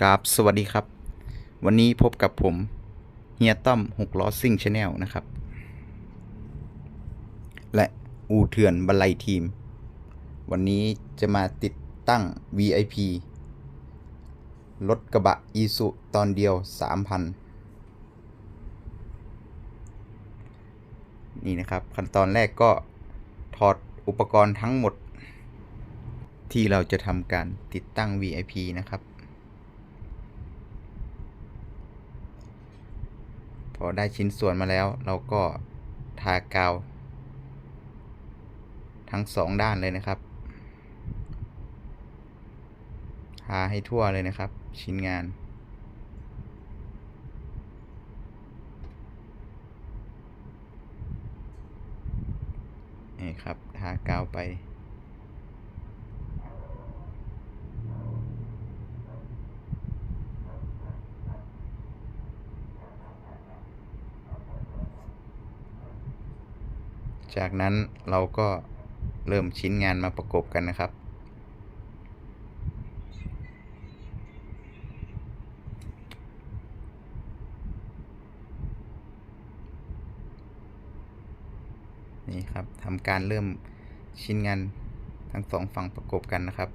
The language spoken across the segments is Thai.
กราบสวัสดีครับ วันนี้พบกับผมเฮียต้อมหกล้อซิ่งชาแนลนะครับ และอูเถื่อนบรรลัยทีม วันนี้จะมาติดตั้ง VIP รถกระบะอีสุตอนเดียว 3,000 นี่นะครับ ขั้นตอนแรกก็ถอดอุปกรณ์ทั้งหมด ที่เราจะทำการติดตั้ง VIP นะครับ พ อได้ชิ้นส่วนมาแล้ว เราก็ทากาว ทั้งสองด้านเลยนะครับ ทาให้ทั่วเลยนะครับ ชิ้นงานนี่ครับ ทากาวไป จากนั้นเราก็เริ่มชิ้นงานมาประกบกันนะครับ นี่ครับทำการเริ่มชิ้นงานทั้งสองฝั่งประกบกันนะครับ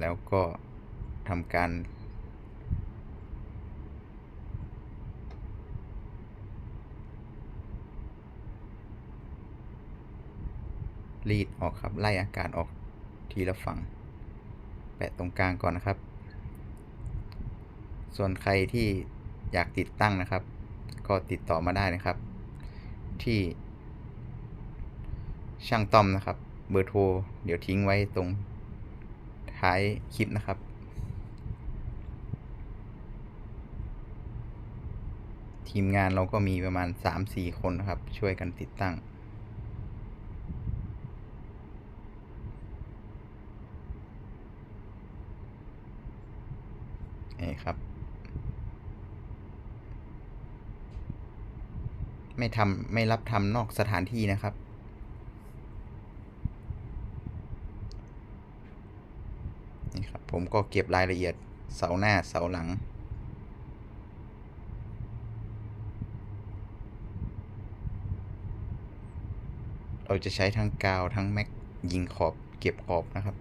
แล้วก็ทำการ รีดออกครับไล่อากาศออกทีละฝั่ง แปะตรงกลางก่อนนะครับ ส่วนใครที่อยากติดตั้งนะครับ ก็ติดต่อมาได้นะครับ ที่ ช่างต้อมนะครับ เบอร์โทรเดี๋ยวทิ้งไว้ตรงท้ายคลิปนะครับทีมงานเราก็มีประมาณ 3-4 คนนะครับ ช่วยกันติดตั้ง นี่ครับ ไม่ทำไม่รับทำนอกสถานที่นะครับ นี่ครับ ผมก็เก็บรายละเอียดเสาหน้าเสาหลังเราจะใช้ทั้งกาวทั้งแม็กยิงขอบเก็บขอบนะครับ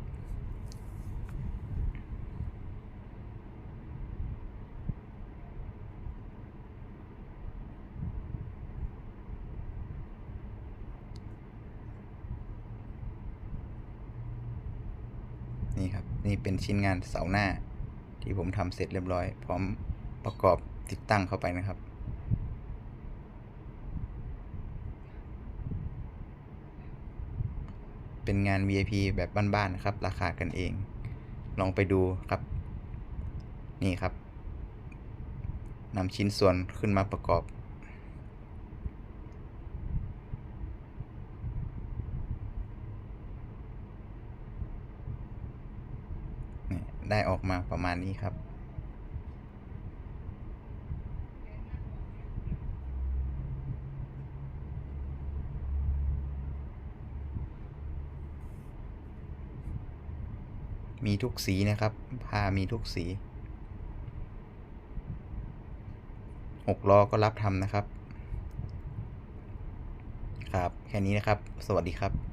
นี่ครับ นี่เป็นชิ้นงานเสาหน้า ที่ผมทำเสร็จเรียบร้อย พร้อมประกอบติดตั้งเข้าไปนะครับ เป็นงาน VIP แบบบ้านๆนะครับ ราคากันเอง ลองไปดูครับ นี่ครับนำชิ้นส่วนขึ้นมาประกอบ นี่ ได้ออกมาประมาณนี้ครับ มีทุกสีนะครับผ้ามีทุกสีหกล้อก็รับทำนะครับ ครับ แค่นี้นะครับ สวัสดีครับ